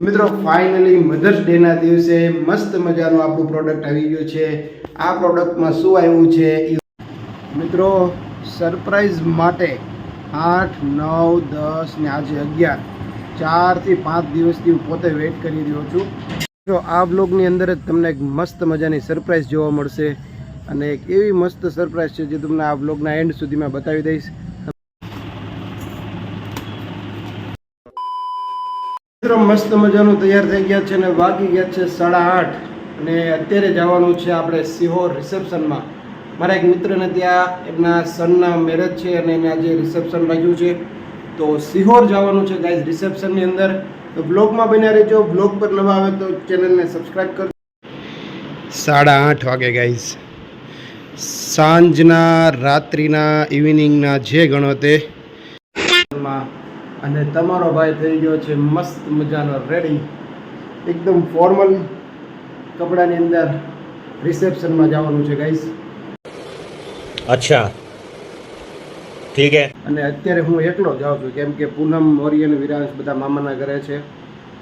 મિત્રો finally mothers ડેના દિવસે મસ્ત મજાનું આપણું પ્રોડક્ટ આવી ગયું છે. આ પ્રોડક્ટમાં શું આવ્યું છે મિત્રો સરપ્રાઈઝ માટે આઠ, નવ, દસ ને આજે અગિયાર ચારથી પાંચ દિવસથી હું પોતે વેઇટ કરી રહ્યો છું. મિત્રો આ બ્લોગની અંદર જ તમને એક મસ્ત મજાની સરપ્રાઈઝ જોવા મળશે અને એક એવી મસ્ત સરપ્રાઈઝ છે જે તમને આ બ્લોગના એન્ડ સુધીમાં બતાવી દઈશ. મિત્રો મસ્ત મજાનું તૈયાર થઈ ગયા છે અને વાગી ગયા છે સાડા આઠ. અને અત્યારે જવાનું છે આપણે સિહોર રિસેપ્શનમાં. મારા એક મિત્રને ત્યાં એમના સનના મેરેજ છે અને એને આજે રિસેપ્શન રાખ્યું છે. તો સિહોર જવાનું છે ગાઈઝ રિસેપ્શનની અંદર. તો બ્લોગમાં બન્યા રહેજો. બ્લોગ પર નવા આવે તો ચેનલને સબસ્ક્રાઈબ કરજો સાડા આઠ વાગે ગાઈઝ. સાંજના, રાત્રિના ઇવનિંગના જે ગણો તે માં અને તમારો ભાઈ થઈ ગયો છે મસ્ત મજાનો રેડી એકદમ ફોર્મલ કપડાની અંદર રિસેપ્શનમાં જવાનું છે ગાઈસ અચ્છા. ઠીક હે. અને અત્યારે હું એકલો જાઉં છું કેમ કે પૂનમ મૌર્ય અને વિરાંશ બધા મામાના ઘરે છે.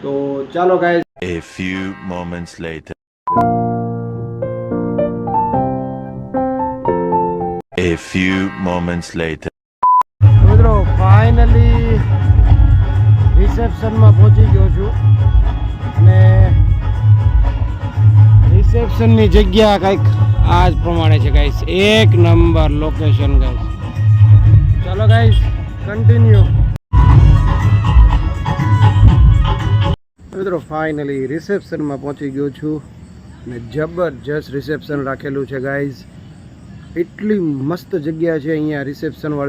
તો ચાલો guys a few moments later. A few moments later. છું અને રિસેપ્શનની જગ્યા કંઈક આ જ પ્રમાણે છે ગાઈસ એક નંબર લોકેશન ગાઈસ ચાલો ગાઈસ કન્ટિન્યુ મિત્રો ફાઇનલી રિસેપ્શનમાં પહોંચી ગયો છું અને જબરજસ્ત રિસેપ્શન રાખેલું છે ગાઈઝ એટલી મસ્ત જગ્યા છે અહીંયા reception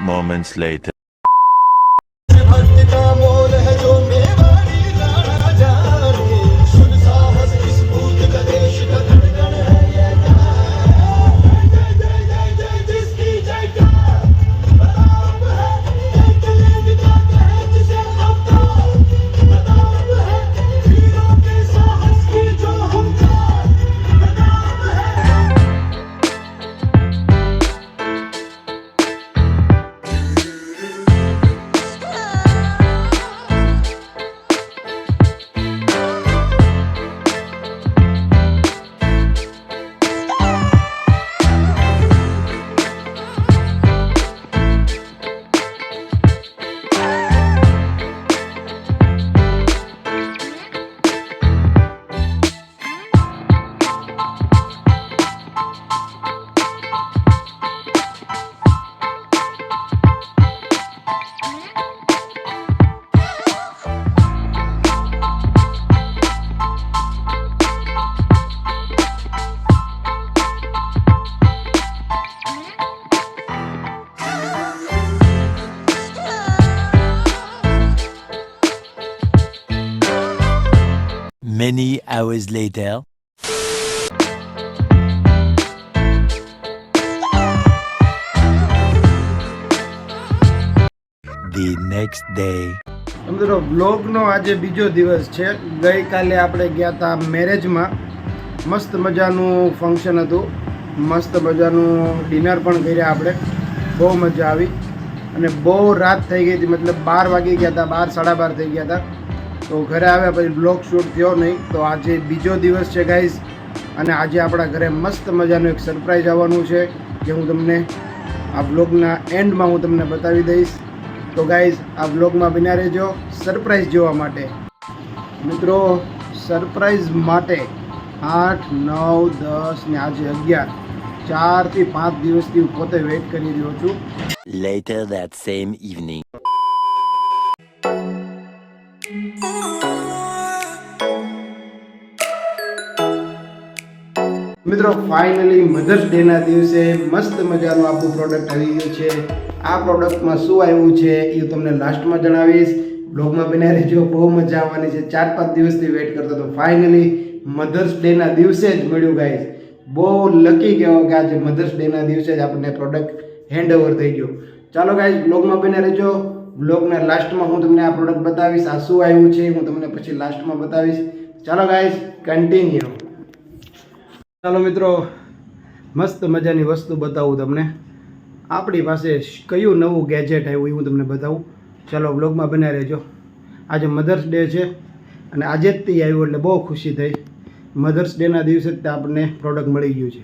moments later. Many hours later. The next day. મિત્રો બ્લોગનો આજે બીજો દિવસ છે. ગઈકાલે આપણે ગયા હતા મેરેજમાં. મસ્ત મજાનું ફંક્શન હતું. મસ્ત મજાનું ડિનર પણ કર્યા આપણે. બહુ મજા આવી. અને બહુ રાત થઈ ગઈ હતી. મતલબ બાર વાગી ગયા હતા બાર, સાડા બાર થઈ ગયા હતા તો ઘરે આવ્યા પછી બ્લોગ શૂટ થયો નહીં, તો આજે બીજો દિવસ છે ગાઈઝ અને આજે આપણા ઘરે મસ્ત મજાનું એક સરપ્રાઈઝ આવવાનું છે, જે હું તમને આ બ્લોગના એન્ડમાં હું તમને બતાવી દઈશ. તો ગાઈઝ આ બ્લોગમાં બિના રહેજો સરપ્રાઈઝ જોવા માટે. મિત્રો સરપ્રાઈઝ માટે આઠ, નવ, દસ ને આજે અગિયાર, ચારથી પાંચ દિવસથી હું પોતે વેઇટ કરી રહ્યો છું. Later that same evening. મિત્રો ફાઇનલી મધર્સ ડેના દિવસે મસ્ત મજાનું આપણું પ્રોડક્ટ આવી ગયું છે. આ પ્રોડક્ટમાં શું આવ્યું છે એ તમને લાસ્ટમાં જણાવીશ. બ્લોગમાં બન્યા રહેજો, બહુ મજા આવવાની છે. ચાર પાંચ દિવસથી વેઇટ કરતો હતો. ફાઇનલી મધર્સ ડેના દિવસે જ મળ્યું ગાઈઝ બહુ લકી કહેવાય કે આજે મધર્સ ડેના દિવસે જ આપણને પ્રોડક્ટ હેન્ડ ઓવર થઈ ગયો. ચાલો ગાઈઝ બ્લોગમાં બન્યા રહેજો. બ્લોગના લાસ્ટમાં હું તમને આ પ્રોડક્ટ બતાવીશ. આ શું આવ્યું છે હું તમને પછી લાસ્ટમાં બતાવીશ. ચાલો ગાઈઝ કન્ટિન્યુ ચાલો મિત્રો, મસ્ત મજાની વસ્તુ બતાવું તમને. આપણી પાસે કયું નવું ગેજેટ આવ્યું એ હું તમને બતાવું. ચાલો બ્લોગમાં બનાવી રહેજો. આજે મધર્સ ડે છે અને આજે જ આવ્યું એટલે બહુ ખુશી થઈ. મધર્સ ડેના દિવસે જ આપણને પ્રોડક્ટ મળી ગયું છે.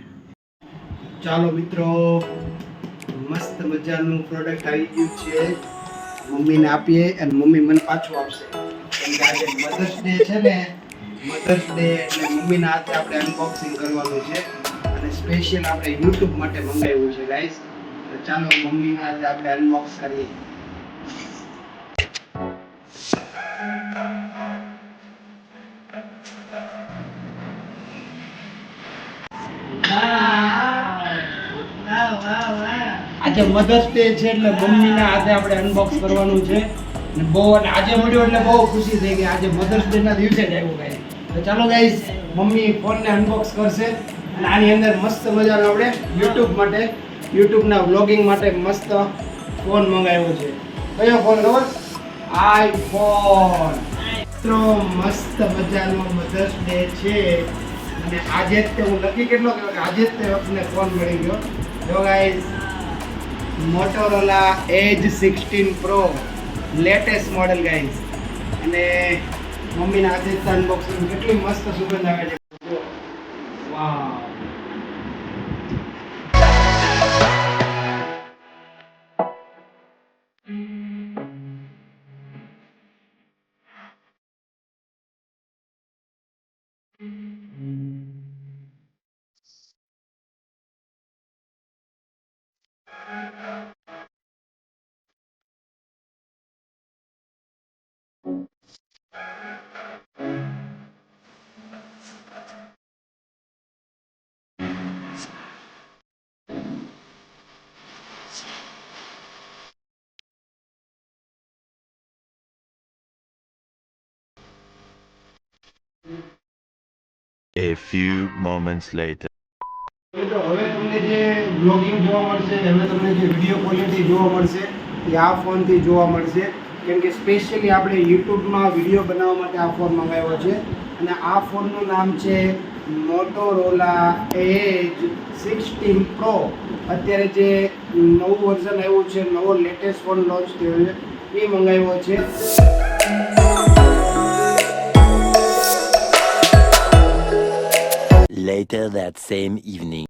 ચાલો મિત્રો, મસ્ત મજાનું પ્રોડક્ટ આવી ગયું છે. મમ્મીને આપીએ અને મમ્મી મને પાછું આપશે. કેમ કે આજે મધર્સ ડે છે ને મધર્સ ડે એટલે મમ્મીના હાથે આપણે અનબોક્સિંગ કરવાનું છે. અને સ્પેશિયલ આપણે યુટ્યુબ માટે મંગાવ્યું છે ગાઈસ તો ચાલો મમ્મીના હાથે આપણે અનબોક્સ કરીએ. આજે મધર્સ ડે છે એટલે મમ્મીના હાથે આપણે અનબોક્સ કરવાનું છે. બહુ આજે મળ્યો એટલે બહુ ખુશી થઈ ગઈ. આજે મધર્સ ડે ના દિવસે જ આવ્યું ગાઈસ તો ચાલો ગાઈઝ મમ્મી ફોનને અનબોક્સ કરશે અને આની અંદર મસ્ત મજાનો આપણે યુટ્યુબ માટે યુટ્યુબના વ્લોગિંગ માટે મસ્ત ફોન મંગાવ્યો છે. કયો ફોન ખબર? આઈફોન મિત્રો, મસ્ત મજાનો મધર્સ ડે છે. અને આજે જ તે હું નક્કી કેટલો કહેવાય કે આજે જ તે વખતને ફોન મળી ગયો. જો guys Motorola Edge sixteen pro latest model guys અને મમ્મીના હાથે અનબોક્સિંગ કેટલી મસ્ત સુગંધ આવે છે. વાવ. A few moments later. હવે તમને જે બ્લોગિંગ જોવા મળશે હવે તમને જે વીડિયો ક્વોલિટી જોવા મળશે, એ આ ફોનથી જોવા મળશે. કેમ કે સ્પેશિયલી આપણે યુટ્યુબમાં વીડિયો બનાવવા માટે આ ફોન મંગાવ્યો છે. અને આ ફોનનું નામ છે મોટોરોલા એજ સિક્સટીન પ્રો અત્યારે જે નવું વર્ઝન આવ્યું છે, નવો લેટેસ્ટ ફોન લોન્ચ થયો છે, એ મંગાવ્યો છે. Later that same evening.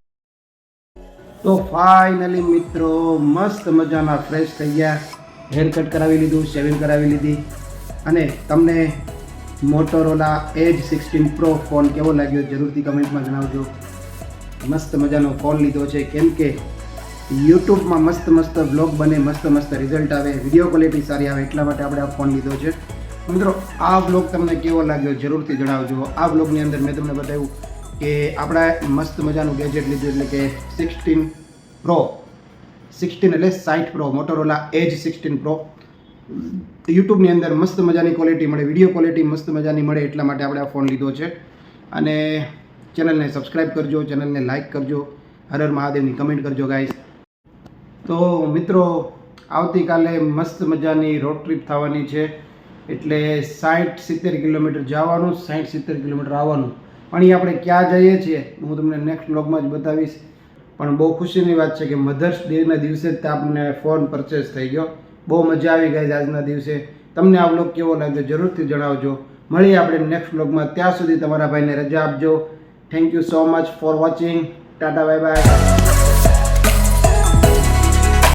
તો ફાઇનલી મિત્રો, મસ્ત મજાના ફ્રેશ થઈ ગયા. હેર કટ કરાવી લીધું શેવિંગ કરાવી લીધી. અને તમને Motorola Edge sixteen pro phone કેવો લાગ્યો જરૂરથી કમેન્ટમાં જણાવજો. મસ્ત મજાનો ફોન લીધો છે. કેમ કે યુટ્યુબમાં મસ્ત મસ્ત બ્લોગ બને, મસ્ત મસ્ત રિઝલ્ટ આવે વીડિયો ક્વોલિટી સારી આવે, એટલા માટે આપણે આ ફોન લીધો છે. મિત્રો, આ બ્લોગ તમને કેવો લાગ્યો જરૂરથી જણાવજો. આ બ્લોગની અંદર મેં તમને બતાવ્યું કે આપણે મસ્ત મજાનું ગેજેટ લીધું એટલે કે સિક્સટીન પ્રો સિક્સટીન એટલે સાઠ pro Motorola Edge sixteen pro યુટ્યુબની અંદર મસ્ત મજાની ક્વોલિટી મળે વીડિયો ક્વોલિટી મસ્ત મજાની મળે એટલા માટે આપણે આ ફોન લીધો છે. અને ચેનલને સબસ્ક્રાઈબ કરજો ચેનલને લાઇક કરજો, હર હર મહાદેવની કમેન્ટ કરજો ગાઈસ તો મિત્રો, આવતીકાલે મસ્ત મજાની રોડ ટ્રીપ થવાની છે. એટલે સાઠ સિત્તેર કિલોમીટર જવાનું, સાઠ સિત્તેર કિલોમીટર આવવાનું. પણ આપણે ક્યાં જઈએ છીએ હું તમને નેક્સ્ટ બ્લોગમાં જ બતાવીશ. પણ બહુ ખુશીની વાત છે કે મધર્સ ડેના દિવસે જ આપણને ફોન પરચેસ થઈ ગયો. બહુ મજા આવી ગઈ આજના દિવસે. તમને આ બ્લોગ કેવો લાગ્યો જરૂરથી જણાવજો. મળીએ આપણે નેક્સ્ટ બ્લોગમાં ત્યાં સુધી તમારા ભાઈને રજા આપજો. Thank you so much for watching tata bye bye